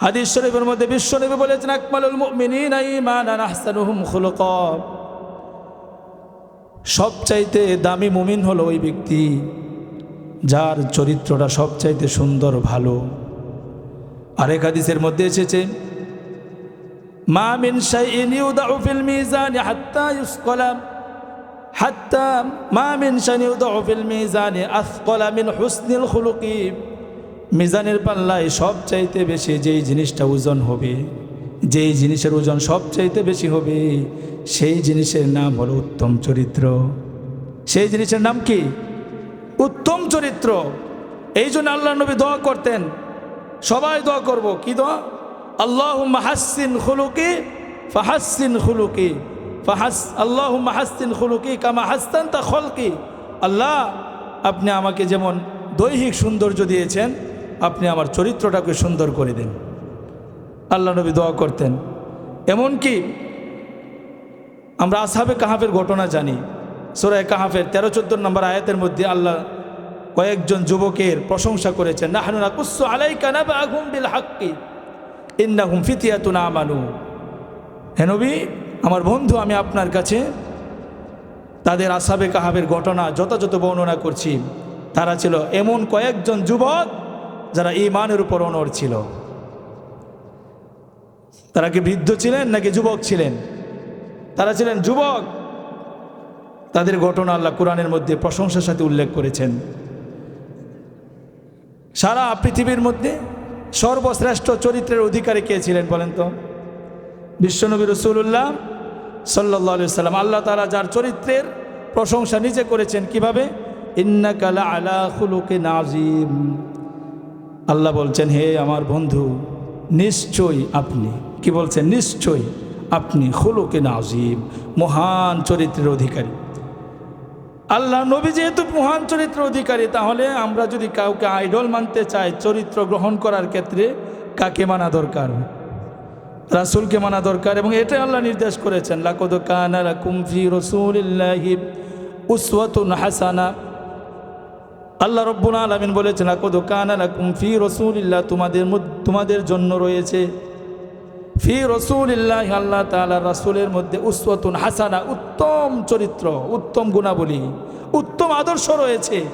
হাদিস শরীফের মধ্যে বিশ্বনবী বলেছেন, আকমালুল মুমিনিনা ঈমানান আহসানুহুম খুলুকা। সবচাইতে দামি মুমিন হলো ওই ব্যক্তি যার চরিত্রটা সবচাইতে সুন্দর, ভালো। আরেক হাদিসের মধ্যে এসেছে, মা মিন শাইইন ইউদাউ ফিল মিজান হাত্তা ইউসকালা। হাত্তা মা মিন শাইইন ইউদাউ ফিল মিজান আথকালা মিন হুসনিল খুলুকি। মিজানের পাল্লায় সবচাইতে বেশি যেই জিনিসটা ওজন হবে, যেই জিনিসের ওজন সবচাইতে বেশি হবে, সেই জিনিসের নাম হলো উত্তম চরিত্র। সেই জিনিসের নাম কি? উত্তম চরিত্র। এই জন্য আল্লাহ নবী দোয়া করতেন। সবাই দোয়া করব। কি দোয়া? আল্লাহ হাসিন খুলুকি ফাহাসিন খুলুকি। ফাহাস আল্লাহ হাসিন খুলুকি কামা হাস্তান তা খলকি। আল্লাহ, আপনি আমাকে যেমন দৈহিক সৌন্দর্য দিয়েছেন আপনি আমার চরিত্রটাকে সুন্দর করে দেন। আল্লাহ নবী দোয়া করতেন। এমনকি আমরা আসাবে কাহাফের ঘটনা জানি। সোরায় কাহাফের তেরো চোদ্দ নম্বর আয়াতের মধ্যে আল্লাহ কয়েকজন যুবকের প্রশংসা করেছেন না হানুনা কুসু আলাই কানা বা আগুম হাক্কি ইন্না হুম ফিতিয়াতু না আমানু হেনবি আমার বন্ধু, আমি আপনার কাছে তাদের আসাবে কাহাবের ঘটনা যথাযথ বর্ণনা করছি। তারা ছিল এমন কয়েকজন যুবক যারা ইমানের উপর অনর ছিল। তারা কি বৃদ্ধ ছিলেন নাকি যুবক ছিলেন? তারা ছিলেন যুবক। তাদের ঘটনা আল্লাহ কোরআনের মধ্যে প্রশংসার সাথে উল্লেখ করেছেন। সারা পৃথিবীর মধ্যে সর্বশ্রেষ্ঠ চরিত্রের অধিকারী কে ছিলেন বলেন তো? বিশ্বনবী রসুল্লাহ সাল্লাহ সাল্লাম আল্লাহ তালা যার চরিত্রের প্রশংসা নিজে করেছেন কীভাবে? ইন্নাকালা আলা খুলুকে নাজিম আল্লাহ বলছেন, হে আমার বন্ধু, নিশ্চয়ই আপনি কি বলছেন? নিশ্চয়ই আপনি খুলুকে নাজিম, মহান চরিত্রের অধিকারী। আল্লাহ নবী যেহেতু মহান চরিত্র অধিকারী, তাহলে আমরা যদি কাউকে আইডল মানতে চাই, চরিত্র গ্রহণ করার ক্ষেত্রে কাকে মানা দরকার? রাসুলকে মানা দরকার এবং এটা আল্লাহ নির্দেশ করেছেন, লাকদ কানারা কুমফি রসুলিল্লাহি উসওয়াতুন হাসানা আল্লাহ রব্বুল আলমিন বলেছেন লাকদ কানারা কুমফি রসুলিল্লাহ তোমাদের তোমাদের জন্য রয়েছে। ফি রসুলিল্লাহ আল্লাহ তাআলা রাসূলের মধ্যে উসওয়াতুন হাসানা, উত্তম চরিত্র, উত্তম গুণাবলী, উত্তম আদর্শ রয়েছে।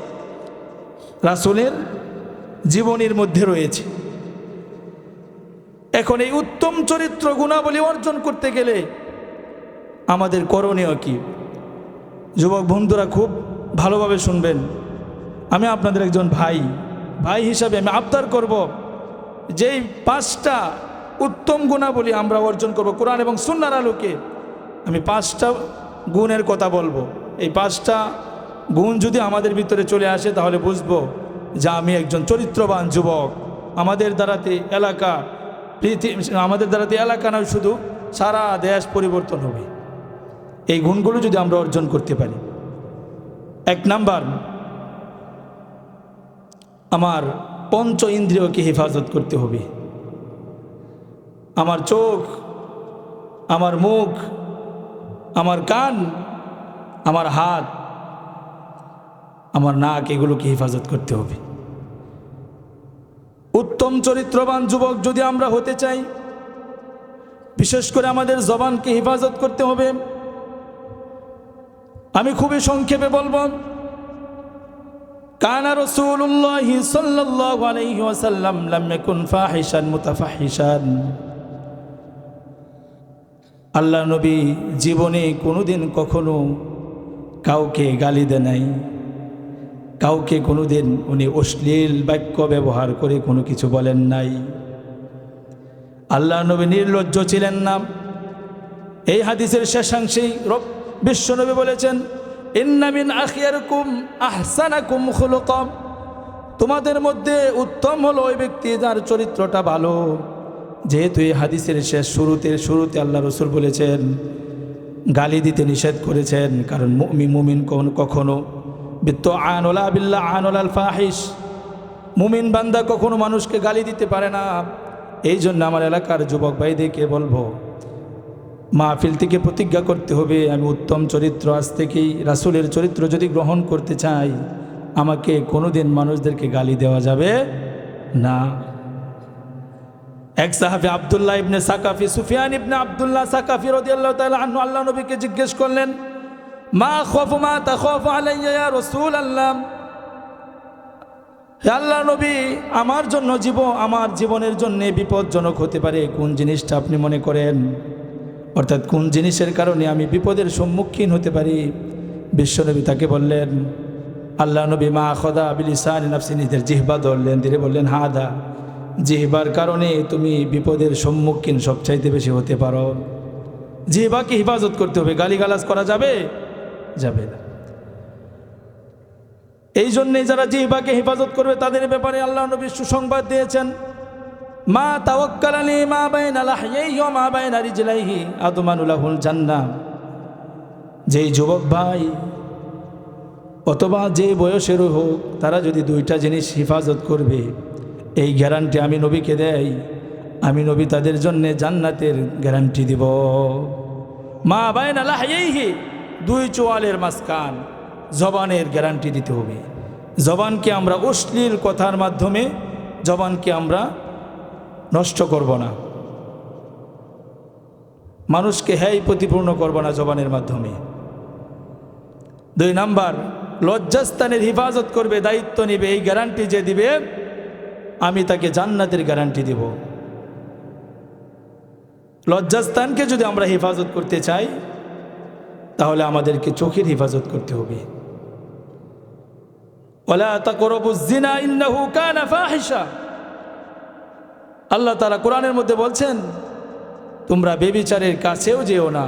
রাসূলের জীবনীর মধ্যে রয়েছে। এখন এই উত্তম চরিত্র, গুণাবলী অর্জন করতে গেলে আমাদের করণীয় কি? যুবক বন্ধুরা খুব ভালোভাবে শুনবেন। আমি আপনাদের একজন ভাই ভাই হিসাবে আমি আবদার করব যেই পাঁচটা উত্তম গুণাবলী আমরা অর্জন করব, কোরআন এবং সুন্নার আলোকে, আমি পাঁচটা গুণের কথা বলব। এই পাঁচটা গুণ যদি আমাদের ভিতরে চলে আসে, তাহলে বুঝব যে আমি একজন চরিত্রবান যুবক। আমাদের দ্বারাতে এলাকা পৃথিবী আমাদের দ্বারাতে এলাকা নয়, শুধু সারা দেশ পরিবর্তন হবে। এই গুণগুলো যদি আমরা অর্জন করতে পারি। এক নাম্বার আমার পঞ্চ ইন্দ্রিয়কে হেফাজত করতে হবে। আমার চোখ, আমার মুখ, আমার কান, আমার হাত, আমার নাক, এগুলোকে হেফাজত করতে হবে। উত্তম চরিত্রবান যুবক যদি আমরা হতে চাই, বিশেষ করে আমাদের জবানকে হেফাজত করতে হবে, আমি খুবই সংক্ষেপে বলব কানা রসুল্লাহ সাল্লাল্লাহু আলাইহি ওয়াসাল্লাম লাম ইয়াকুন ফাহিশান মুতাফাহিশান। আল্লাহ নবী জীবনে কোনোদিন কখনো কাউকে গালি দেয় নাই। কাউকে কোনোদিন উনি অশ্লীল বাক্য ব্যবহার করে কোনো কিছু বলেন নাই। আল্লাহ নবী নির্লজ্জ ছিলেন না। এই হাদিসের শেষাংশেই রব বিশ্বনবী বলেছেন ইন্নামিন আখিয়ারকুম আহসানাকুম খুলুকম। তোমাদের মধ্যে উত্তম হলো ওই ব্যক্তি যার চরিত্রটা ভালো। যেহেতু এই হাদিসের শেষ শুরুতে শুরুতে আল্লাহ রসুল বলেছেন, গালি দিতে নিষেধ করেছেন, কারণ মুমি মুমিন কোন কখনো। বিত্ত আনলা বিল্লা আনলাল ফাহিস মুমিন বান্দা কখনো মানুষকে গালি দিতে পারে না। এই জন্য আমার এলাকার যুবক ভাইদেরকে বলব মাহফিল থেকে প্রতিজ্ঞা করতে হবে, আমি উত্তম চরিত্র, আজ থেকেই রাসুলের চরিত্র যদি গ্রহণ করতে চাই, আমাকে কোনোদিন মানুষদেরকে গালি দেওয়া যাবে না। এক সাহাবি আবদুল্লাহ ইবনে সাকাফি, সুফিয়ান ইবনে আবদুল্লাহ সাকাফি রাদিয়াল্লাহু তাআলা আনহু আল্লাহ নবীকে জিজ্ঞেস করলেন, মা খাফু, মা তা তাখাফু আলাইয়া ইয়া রাসূলুল্লাহ? হে আল্লাহ নবী, আমার জন্য জীব, আমার জীবনের জন্য বিপজ্জনক হতে পারে, কোন জিনিসটা আপনি মনে করেন? অর্থাৎ কোন জিনিসের কারণে আমি বিপদের সম্মুখীন হতে পারি? বিশ্বনবী তাকে বললেন, আল্লাহ নবী মা খদা বিলিসান নাফসি, নিজের জিহবা ধরলেন, ধীরে বললেন, হাদা, জিহবার কারণে তুমি বিপদের সম্মুখীন সবচাইতে বেশি হতে পারো। জিহবাকে হেফাজত করতে হবে, গালিগালাজ করা যাবে? যাবে না। এই জন্যে যারা জিহবাকে হেফাজত করবে, তাদের ব্যাপারে আল্লাহ নবী সুসংবাদ দিয়েছেন। মা তাওয়াক্কালানি মা বাইনা লাহইহি ওয়া মা বাইনা রিজলাইহি আদমানুলাহুল জান্নাহ। যেই যুবক ভাই অথবা যে বয়সের হোক, তারা যদি দুইটা জিনিস হেফাজত করবে, এই গ্যারান্টি আমি নবীকে দেই, আমি নবী তাদের জন্যে জান্নাতের গ্যারান্টি দিব। মা বাইনা লাহইহি দুই চোয়ালের মাঝখান জবানের গ্যারান্টি দিতে হবে। জবানকে আমরা অশ্লীল কথার মাধ্যমে, জবানকে আমরা নষ্ট করব না। মানুষকে হ্যায় প্রতিপূর্ণ করব না জবানের মাধ্যমে। দুই নাম্বার, লজ্জাস্থানের হেফাজত করবে, দায়িত্ব নিবে, এই গ্যারান্টি যে দিবে, আমি তাকে জান্নাতের গ্যারান্টি দিব। লজ্জাস্থানকে যদি আমরা হেফাজত করতে চাই, তাহলে আমাদেরকে চোখের হেফাজত করতে হবে। ওলা তা তাকরবুজ্জিনা ইন্নাহু কানা ফাহিশা। আল্লাহ তারা কোরআনের মধ্যে বলছেন, তোমরা বেবিচারের কাছেও যেও না।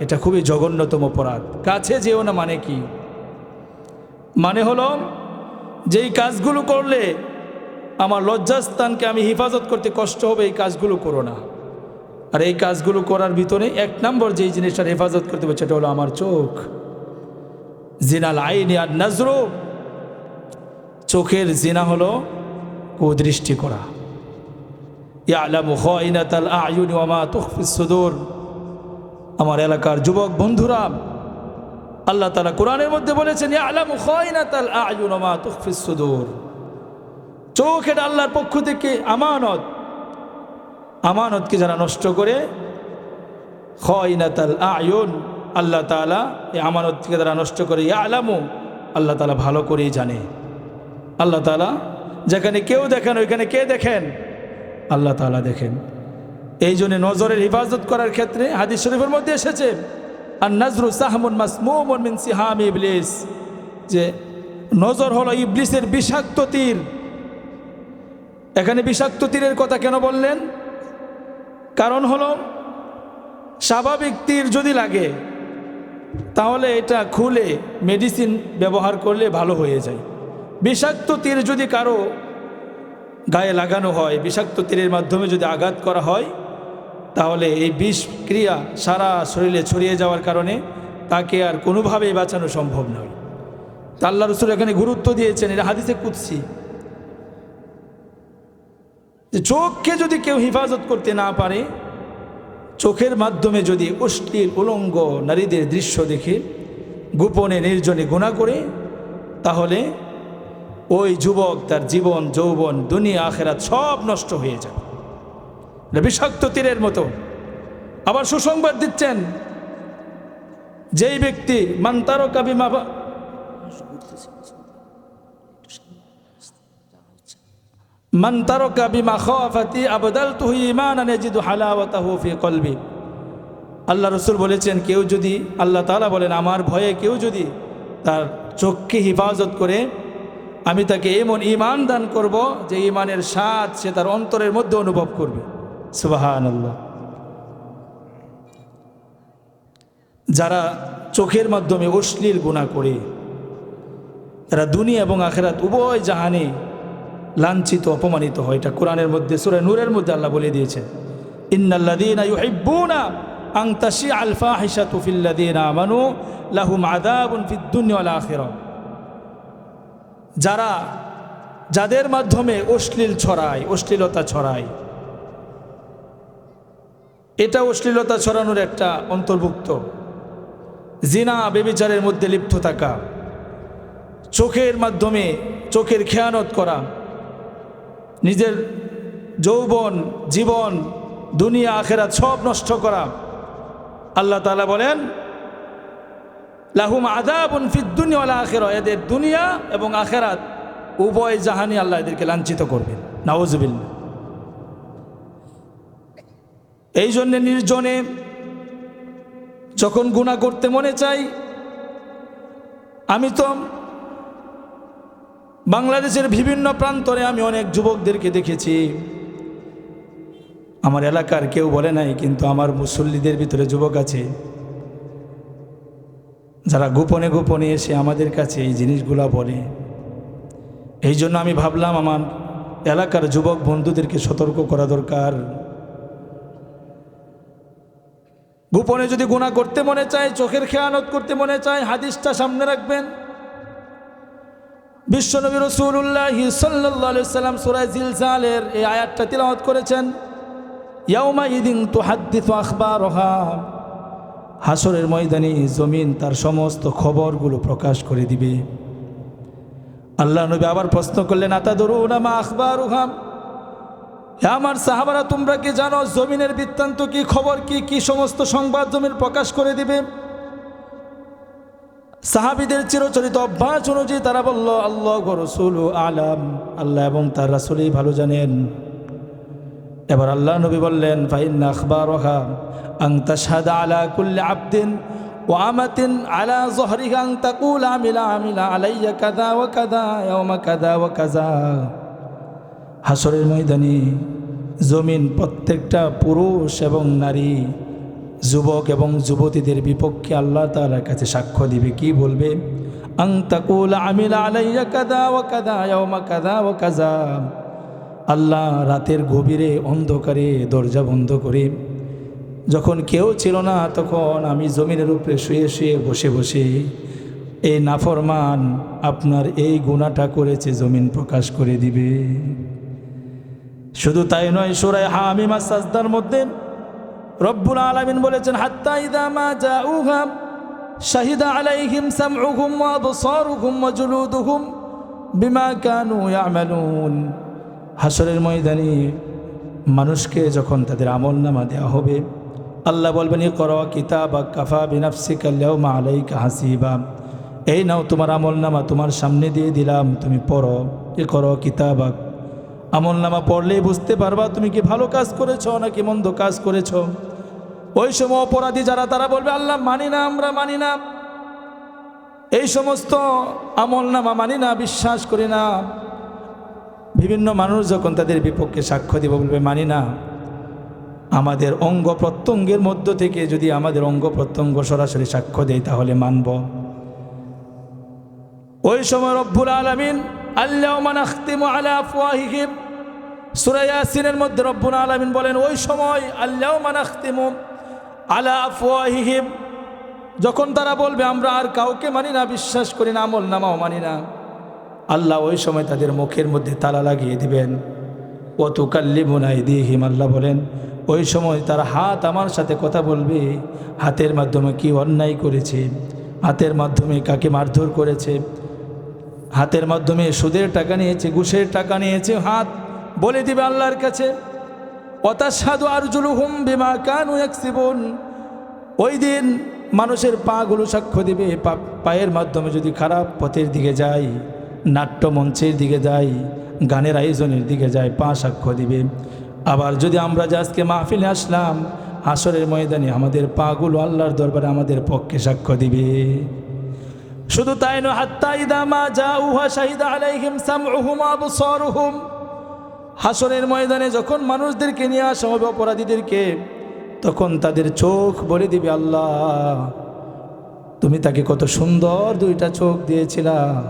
এটা খুবই জঘন্যতম অপরাধ। কাছে যেও না মানে কি? মানে হলো, যেই কাজগুলো করলে আমার লজ্জাস্থানকে আমি হেফাজত করতে কষ্ট হবে, এই কাজগুলো করো না। আর এই কাজগুলো করার ভিতরে এক নম্বর যেই জিনিসটার হেফাজত করতে হবে, সেটা হলো আমার চোখ। জিনাল আইনি আর নজরো চোখের জিনা হলো কুদৃষ্টি করা। ইয়ালামু খাইনাতাল আয়ুন ওয়া মা তুখফিস সুদূর। আমার এলাকার যুবক বন্ধুরা, আল্লাহ তাআলা কোরআনের মধ্যে বলেছেন, ইয়ালামু খাইনাতাল আয়ুন ওয়া মা তুখফিস সুদূর। চোখ এটা আল্লাহর পক্ষ থেকে আমানত। আমানতকে যারা নষ্ট করে? খাইনাতাল আয়ুন, আল্লাহ তাআলা এই আমানতকে যারা নষ্ট করে, ইয়ালামু, আল্লাহ তাআলা ভালো করেই জানে। আল্লাহ তাআলা যেখানে কেউ দেখেন, ওইখানে কে দেখেন? আল্লাহ তাআলা দেখেন। এই জন্য নজরের হেফাজত করার ক্ষেত্রে হাদিস শরীফের মধ্যে এসেছে আর নজরু সাহমুন মাসমুমুন মিন ইবলিস, যে নজর হলো ইবলিসের বিষাক্ত তীর। এখানে বিষাক্ত তীরের কথা কেন বললেন? কারণ হলো স্বাভাবিক তীর যদি লাগে, তাহলে এটা খুলে মেডিসিন ব্যবহার করলে ভালো হয়ে যায়। বিষাক্ত তীর যদি কারও গায়ে লাগানো হয়, বিষাক্ত তীরের মাধ্যমে যদি আঘাত করা হয়, তাহলে এই বিষ ক্রিয়া সারা শরীরে ছড়িয়ে যাওয়ার কারণে তাকে আর কোনোভাবেই বাঁচানো সম্ভব নয়। তা আল্লাহ রসুল এখানে গুরুত্ব দিয়েছেন, এটা হাদিসে কুৎসি যে চোখকে যদি কেউ হেফাজত করতে না পারে, চোখের মাধ্যমে যদি অশ্লীল উলঙ্গ নারীদের দৃশ্য দেখে, গোপনে, নির্জনে গুণা করে, তাহলে ওই যুবক, তার জীবন, যৌবন, দুনিয়া, আখেরাত সব নষ্ট হয়ে যাবে। বিষাক্ত তীরের মতো। আবার সুসংবাদ দিচ্ছেন, যেই ব্যক্তি মান্তারো কাবিমা মান্তারো কাবিমা খাফাতি আবদাল তুহি ইমান কলবি। আল্লাহ রসুল বলেছেন, কেউ যদি আল্লাহ তাআলা বলেন, আমার ভয়ে কেউ যদি তার চোখকে হেফাজত করে আমি তাকে এমন ইমান দান করব যে ইমানের স্বাদ সে তার অন্তরের মধ্যে অনুভব করবে। সুবাহান আল্লাহ যারা চোখের মাধ্যমে অশ্লীল গুণা করে, তারা দুনিয়া এবং আখেরাত উভয় জাহানে লাঞ্ছিত, অপমানিত হয়। এটা কোরআনের মধ্যে, সুরে নূরের মধ্যে আল্লাহ বলে দিয়েছেন। ইন্নাল্লাদিনা ইউহিব্বুনা আং তাশি আল ফাহিশাতু ফিল্লাদিনা আমানু লাহুম আযাবুন ফিদ দুনিয়া ওয়াল যারা, যাদের মাধ্যমে অশ্লীল ছড়ায়, অশ্লীলতা ছড়ায়। এটা অশ্লীলতা ছড়ানোর একটা অন্তর্ভুক্ত। জিনা বেবিচারের মধ্যে লিপ্ত থাকা। চোখের মাধ্যমে চোখের খেয়ানত করা। নিজের যৌবন, জীবন, দুনিয়া, আখেরাত সব নষ্ট করা। আল্লাহ তালা বলেন লাহুম আদাবুন ফিদ দুনিয়া আখের। এদের দুনিয়া এবং আখেরাত উভয় জাহানি আল্লাহ এদেরকে লাঞ্ছিত করবেন। নাওজবিল্লা এই জন্যে নির্জনে যখন গুণা করতে মনে চাই, আমি তো বাংলাদেশের বিভিন্ন প্রান্তরে আমি অনেক যুবকদেরকে দেখেছি। আমার এলাকার কেউ বলে নাই, কিন্তু আমার মুসল্লিদের ভিতরে যুবক আছে। যারা গোপনে গোপনে এসে আমাদের কাছে এই জিনিসগুলা বলে। এই জন্য আমি ভাবলাম আমার এলাকার যুবক বন্ধুদেরকে সতর্ক করা দরকার। গোপনে যদি গুণা করতে মনে চায়, চোখের খেয়ানত করতে মনে চায়, হাদিসটা সামনে রাখবেন। বিশ্বনবী রসুল্লাহ সাল্লাহ সাল্লাম সুরাই জিলজালের এই আয়াতটা তিলাওয়াত করেছেন ইয়াউমা ইদিন তো হাদ্দিত আখবার হাসরের ময়দানে জমিন তার সমস্ত খবরগুলো প্রকাশ করে দিবে। আল্লাহ নবী আবার প্রশ্ন করলেন আতা ধরুন আমা আখবার উহাম আমার সাহাবারা, তোমরা কি জানো জমিনের বৃত্তান্ত কি, খবর কি কি সমস্ত সংবাদ জমিন প্রকাশ করে দিবে? সাহাবিদের চিরচরিত অভ্যাস অনুযায়ী তারা বলল, আল্লাহ রসুল আলাম। আল্লাহ এবং তার রাসুলই ভালো জানেন। এবার আল্লাহ নবী বললেন ফাইন আখবর আং তাশহাদ আলা কুল্লি আবদিন জহরিকা আং তাকুল আমিলা আমিলা আলাইয়া কাদা ও কাদা ইয়াউমা কাদা ও কাজা হাসরের ময়দানে জমিন প্রত্যেকটা পুরুষ এবং নারী, যুবক এবং যুবতীদের বিপক্ষে আল্লাহ তালার কাছে সাক্ষ্য দিবে। কি বলবে? আং তাকুল আমিলা আলাইয়া কাদা ও কাদা ইয়াউমা কাদা ও কাজা আল্লাহ রাতের গভীরে অন্ধকারে দরজা বন্ধ করে, যখন কেউ ছিল না তখন আমি জমিনের উপরে শুয়ে শুয়ে বসে বসে এই নাফরমান, আপনার এই গুণাটা করেছে জমিন প্রকাশ করে দিবে। শুধু তাই নয়, সুরায় হামিমা সাজদার মধ্যে রব্বুল আলামিন বলেছেন, হাত্তা যা শাহিদা বিমা হাসরের ময়দানে মানুষকে যখন তাদের আমল নামা দেওয়া হবে, আল্লাহ বলবেন ই কর কিতাব কাফা বিনাফসি কাল্যাও মা আলাইকা হাসিবা। এই নাও, তোমার আমল নামা তোমার সামনে দিয়ে দিলাম, তুমি পড়ো। এ করো কিতাবাক আমল নামা পড়লেই বুঝতে পারবা, তুমি কি ভালো কাজ করেছ নাকি মন্দ কাজ করেছ? ওই সময় অপরাধী যারা, তারা বলবে, আল্লাহ মানি না, আমরা মানি না। এই সমস্ত আমল নামা মানি না, বিশ্বাস করি না। বিভিন্ন মানুষ যখন তাদের বিপক্ষে সাক্ষ্য দিব বলবে, মানি না, আমাদের অঙ্গ প্রত্যঙ্গের মধ্য থেকে যদি আমাদের অঙ্গ প্রত্যঙ্গ সরাসরি সাক্ষ্য দেয়, তাহলে মানব। ওই সময় রব্বুল আলমিন, আল্লাহ মানাখতিম আলা আফওয়াহিহিম। সূরা ইয়াসিনের মধ্যে রব্বুল আলামিন বলেন, ওই সময় আল্লাহ মানাখতিম আলা আফওয়াহিহিম। যখন তারা বলবে, আমরা আর কাউকে মানি না, বিশ্বাস করি না, আমল নামাও মানি না। আল্লাহ ওই সময় তাদের মুখের মধ্যে তালা লাগিয়ে দিবেন। অত কাল্লিমুনাই দিহিম আল্লাহ বলেন, ওই সময় তার হাত আমার সাথে কথা বলবে, হাতের মাধ্যমে কি অন্যায় করেছে, হাতের মাধ্যমে কাকে মারধর করেছে, হাতের মাধ্যমে সুদের টাকা নিয়েছে, ঘুষের টাকা নিয়েছে, হাত বলে দিবে আল্লাহর কাছে। অতাসাদু আরজুলু হুম বিমা কানু একসিবন ওই দিন মানুষের পাগুলো সাক্ষ্য দিবে পায়ের মাধ্যমে যদি খারাপ পথের দিকে যাই নাট্যমঞ্চের দিকে যাই, গানের আয়োজনের দিকে যাই, পা সাক্ষ্য দিবে। আবার যদি আমরা যে আজকে মাহফিলে আসলাম হাসরের ময়দানে আমাদের পাগুলো আল্লাহর দরবারে আমাদের পক্ষে সাক্ষ্য দিবে। শুধু তাই নয়, হাত্তা ইদামা যা উহা শাহিদা আলাইহিম সামউহুম আবসারুহুম। হাসরের ময়দানে যখন মানুষদেরকে নিয়ে আসা হবে, অপরাধীদেরকে, তখন তাদের চোখ বলে দিবে, আল্লাহ, তুমি তাকে কত সুন্দর দুইটা চোখ দিয়েছিলা।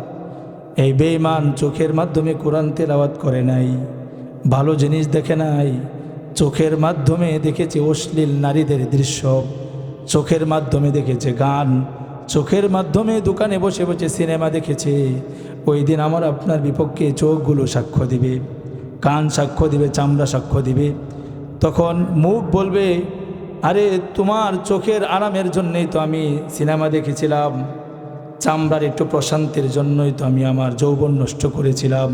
এই বেঈমান চোখের মাধ্যমে কোরআন তেলাওয়াত করে নাই। ভালো জিনিস দেখে নাই। চোখের মাধ্যমে দেখেছে অশ্লীল নারীদের দৃশ্য। চোখের মাধ্যমে দেখেছে গান। চোখের মাধ্যমে দোকানে বসে বসে সিনেমা দেখেছে। ওই দিন আমার আপনার বিপক্ষে চোখগুলো সাক্ষ্য দিবে। কান সাক্ষ্য দিবে, চামড়া সাক্ষ্য দিবে। তখন মুখ বলবে, আরে, তোমার চোখের আরামের জন্যেই তো আমি সিনেমা দেখেছিলাম। চামড়ার একটু প্রশান্তির জন্যই তো আমি আমার যৌবন নষ্ট করেছিলাম।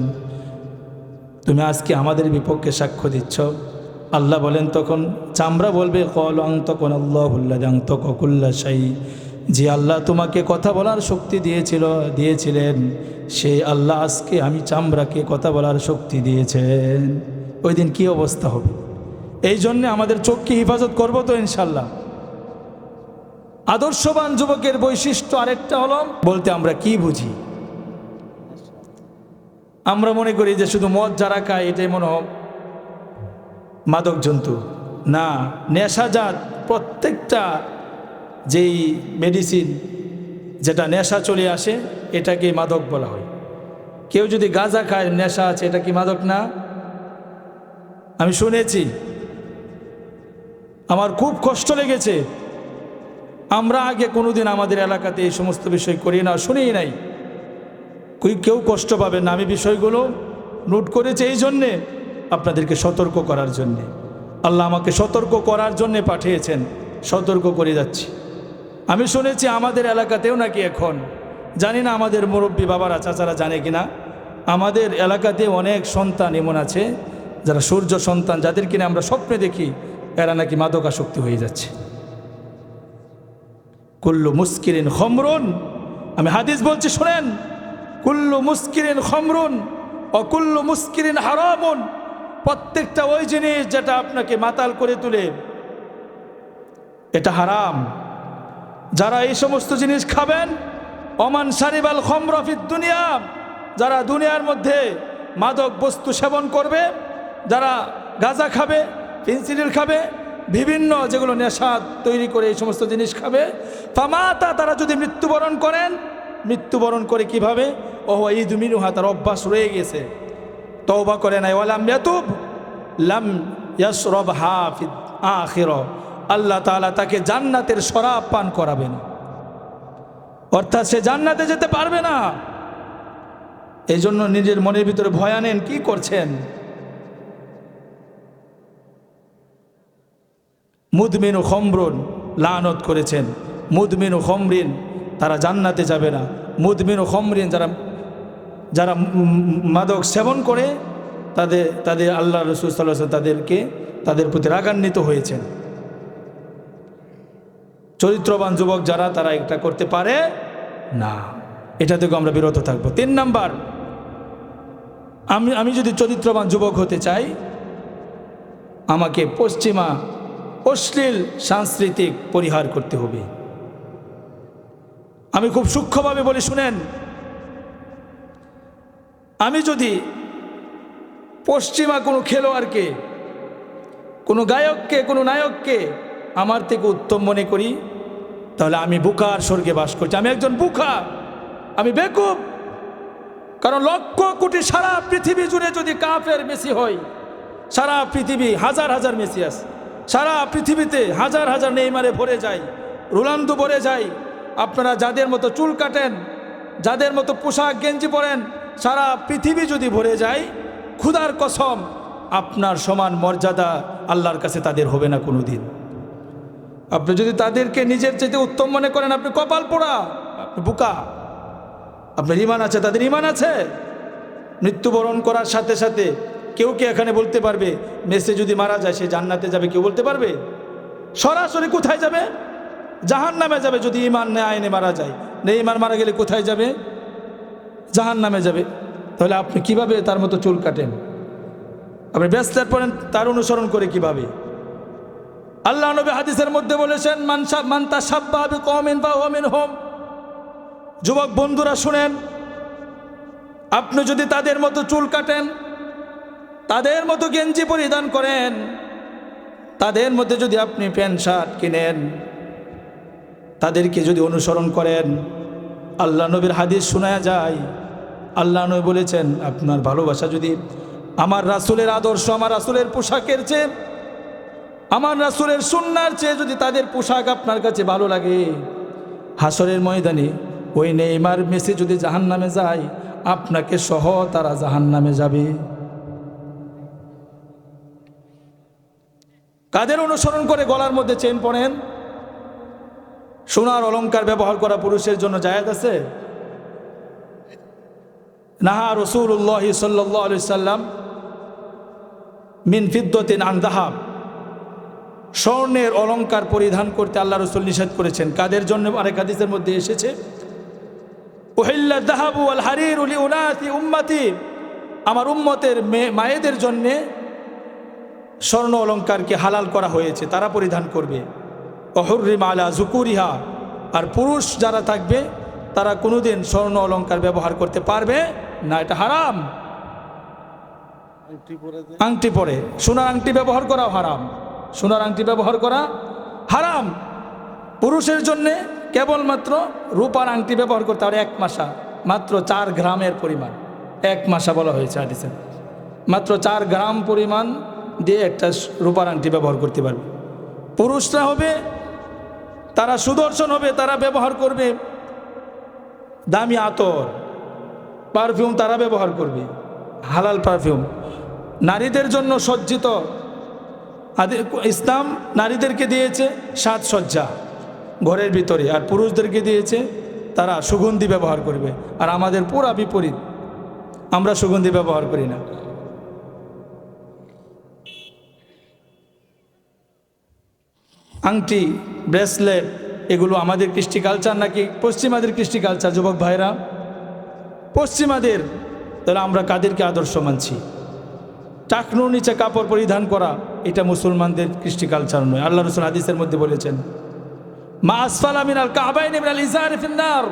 তুমি আজকে আমাদের বিপক্ষে সাক্ষ্য দিচ্ছ। আল্লাহ বলেন তখন, চামড়া বলবে, কল তখন আল্লাহ ককুল্লা সাই যে আল্লাহ তোমাকে কথা বলার শক্তি দিয়েছিল, দিয়েছিলেন সেই আল্লাহ আজকে আমি চামড়াকে কথা বলার শক্তি দিয়েছেন। ওই দিন কী অবস্থা হবে? এই জন্যে আমাদের চোখকে হেফাজত করব তো ইনশাল্লাহ আদর্শবান যুবকের বৈশিষ্ট্য আরেকটা হলো, বলতে আমরা কি বুঝি? আমরা মনে করি যে শুধু মদ, যারা খায়, এটাই মনে মাদক জন্তু। না, নেশাজাত প্রত্যেকটা যেই মেডিসিন যেটা নেশা চলে আসে, এটাকে মাদক বলা হয়। কেউ যদি গাঁজা খায়, নেশা আছে, এটা কি মাদক না? আমি শুনেছি। আমার খুব কষ্ট লেগেছে আমরা আগে কোনোদিন আমাদের এলাকাতে এই সমস্ত বিষয় করি না, শুনেই নাই। কই কেউ কষ্ট পাবেন না। আমি বিষয়গুলো নোট করেছি এই জন্যে আপনাদেরকে সতর্ক করার জন্যে। আল্লাহ আমাকে সতর্ক করার জন্যে পাঠিয়েছেন। সতর্ক করে যাচ্ছি। আমি শুনেছি আমাদের এলাকাতেও নাকি এখন, জানি না আমাদের মুরব্বী বাবারা, চাচারা জানে কিনা, আমাদের এলাকাতে অনেক সন্তান এমন আছে, যারা সূর্য সন্তান, যাদের কিনা আমরা স্বপ্নে দেখি, এরা নাকি মাদকাসক্তি হয়ে যাচ্ছে। কুল্লু মুস্কিরিন খমরুন। আমি হাদিস বলছি, শোনেন। কুল্লু মুস্কিরিন খমরুন অকুল্লু মুস্কিরিন হারামুন। প্রত্যেকটা ওই জিনিস যেটা আপনাকে মাতাল করে তুলে। এটা হারাম। যারা এই সমস্ত জিনিস খাবেন অমান সারিবাল খমরফিদ দুনিয়া, যারা দুনিয়ার মধ্যে মাদক বস্তু সেবন করবে, যারা গাঁজা খাবে পেন্সিলিল খাবে বিভিন্ন যেগুলো নেশা তৈরি করে এই সমস্ত জিনিস খাবে, ফামাতা তারা যদি মৃত্যুবরণ করেন, মৃত্যুবরণ করে কীভাবে? ও ঈদ মিনুহা, তার অভ্যাস রয়ে গেছে। তওবা করে নাই, ওয়ালাম ইয়াতুব, লাম ইয়াসরব হাফিদ আখির। আল্লাহ তাআলা তাকে জান্নাতের শরাব পান করাবেন। অর্থাৎ সে জান্নাতে যেতে পারবে না। এই জন্য নিজের মনের ভিতরে ভয় আনেন, কি করছেন? মুদমিনু খমরুন লানত করেছেন। মুদমিনু খমরিন তারা জান্নাতে যাবে না। মুদমিনু খমরিন যারা যারা মাদক সেবন করে, তাদের তাদের আল্লাহ রসুল তাদেরকে, তাদের প্রতি রাগান্বিত হয়েছেন। চরিত্রবান যুবক যারা, তারা এটা করতে পারে না। এটা থেকে আমরা বিরত থাকব। তিন নাম্বার, আমি আমি যদি চরিত্রবান যুবক হতে চাই, আমাকে পশ্চিমা অশ্লীল সাংস্কৃতিক পরিহার করতে হবে। আমি খুব সূক্ষ্মভাবে বলি, শুনেন, আমি যদি পশ্চিমা কোনো খেলোয়াড়কে, কোনো গায়ককে, কোনো নায়ককে আমার থেকে উত্তম মনে করি, তাহলে আমি বুকার স্বর্গে বাস করছি। আমি একজন বুকা আমি বেকুব, কারণ লক্ষ কোটি সারা পৃথিবী জুড়ে যদি কাফের মেসি হয়, সারা পৃথিবী হাজার হাজার মেসি আছে। সারা পৃথিবীতে হাজার হাজার নেইমারে ভরে যায় রোনাল্ডো ভরে যায়। আপনারা যাদের মতো চুল কাটেন, যাদের মতো পোশাক গেঞ্জি পরেন, সারা পৃথিবী যদি ভরে যায়, ক্ষুধার কসম, আপনার সমান মর্যাদা আল্লাহর কাছে তাদের হবে না কোনো দিন আপনি যদি তাদেরকে নিজের চাইতে উত্তম মনে করেন, আপনি কপাল পোড়া, আপনি বুকা। আপনার ইমান আছে, তাদের ইমান আছে। মৃত্যুবরণ করার সাথে সাথে কেউ কে এখানে বলতে পারবে, মেসে যদি মারা যায় সে জান্নাতে যাবে, কেউ বলতে পারবে? সরাসরি কোথায় যাবে? জাহান নামে যাবে যদি ইমান নেয়, আইনে মারা যায়। নে ইমান মারা গেলে কোথায় যাবে? জাহান নামে যাবে। তাহলে আপনি কীভাবে তার মতো চুল কাটেন? আপনি ব্যস্তের পড়েন, তার অনুসরণ করে কীভাবে? আল্লাহ নবী হাদিসের মধ্যে বলেছেন মানসা মান্তা সাব্বা কমিন বা ওমিন হোম যুবক বন্ধুরা শুনেন, আপনি যদি তাদের মতো চুল কাটেন তাদের মতো গেঞ্জি পরিধান করেন। তাদের মধ্যে যদি আপনি প্যান্ট, শার্ট কিনেন, তাদেরকে যদি অনুসরণ করেন, আল্লাহ নবীর হাদিস শোনা যায়। আল্লাহ নবী বলেছেন, আপনার ভালোবাসা যদি আমার রাসুলের আদর্শ, আমার রাসুলের পোশাকের চেয়ে, আমার রাসুলের সুন্নার চেয়ে যদি তাদের পোশাক আপনার কাছে ভালো লাগে হাসরের ময়দানে ওই নেইমার, মেসে যদি জাহান নামে যায়, আপনাকে সহ তারা জাহান নামে যাবে। কাদের অনুসরণ করে গলার মধ্যে চেন পড়েন? সোনার অলঙ্কার ব্যবহার করা পুরুষের জন্য জায়েজ আছে? নাহা রসুল্লাহ সাল্লাহ সাল্লাম মিন ফিদ্দতিন আন্দাহাব স্বর্ণের অলংকার পরিধান করতে আল্লাহ রসুল নিষেধ করেছেন। কাদের জন্য? আরেক হাদিসের মধ্যে এসেছে হারির উলি উম্মাতি। আমার উম্মতের মেয়ে মায়েদের জন্যে স্বর্ণ অলঙ্কারকে হালাল করা হয়েছে তারা পরিধান করবে। অহরিম আলা জুকুরিহা আর পুরুষ যারা থাকবে তারা কোনোদিন স্বর্ণ অলঙ্কার ব্যবহার করতে পারবে না এটা হারাম। আংটি পরে সোনার আংটি ব্যবহার করাও হারাম। সোনার আংটি ব্যবহার করা হারাম। পুরুষের জন্যে কেবলমাত্র রূপার আংটি ব্যবহার করতে হবে এক মাসা মাত্র চার গ্রামের পরিমাণ। এক মাসা বলা হয়েছে আদিসে মাত্র চার গ্রাম পরিমাণ দিয়ে একটা রূপার আংটি ব্যবহার করতে পারবে। পুরুষরা হবে, তারা সুদর্শন হবে, তারা ব্যবহার করবে। দামি আতর পারফিউম তারা ব্যবহার করবে। হালাল পারফিউম নারীদের জন্য সজ্জিত। ইসলাম নারীদেরকে দিয়েছে সাজসজ্জা ঘরের ভিতরে, আর পুরুষদেরকে দিয়েছে তারা সুগন্ধি ব্যবহার করবে। আর আমাদের পুরা বিপরীত, আমরা সুগন্ধি ব্যবহার করি না। আংটি, ব্রেসলেট, এগুলো আমাদের কৃষ্টি কালচার নাকি পশ্চিমাদের কৃষ্টি কালচার যুবক ভাইরা? পশ্চিমাদের, তাহলে আমরা কাদেরকে আদর্শ মানছি? টাকনুর নিচে কাপড় পরিধান করা, এটা মুসলমানদের কৃষ্টি কালচার নয়। আল্লাহ রসুল হাদিসের মধ্যে বলেছেন, মা আসফালা মিনাল কাবাইন মিনাল ইজার ফিন্নার।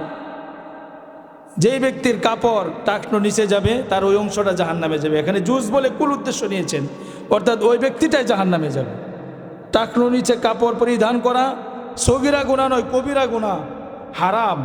যেই ব্যক্তির কাপড় টাকনো নিচে যাবে, তার ওই অংশটা জাহান নামে যাবে। এখানে জুস বলে কুল উদ্দেশ্য নিয়েছেন, অর্থাৎ ওই ব্যক্তিটাই জাহান নামে যাবে। টাকনো নিচে কাপড় পরিধান করা সগিরা গুণা নয় কবিরা গুণা হারাম।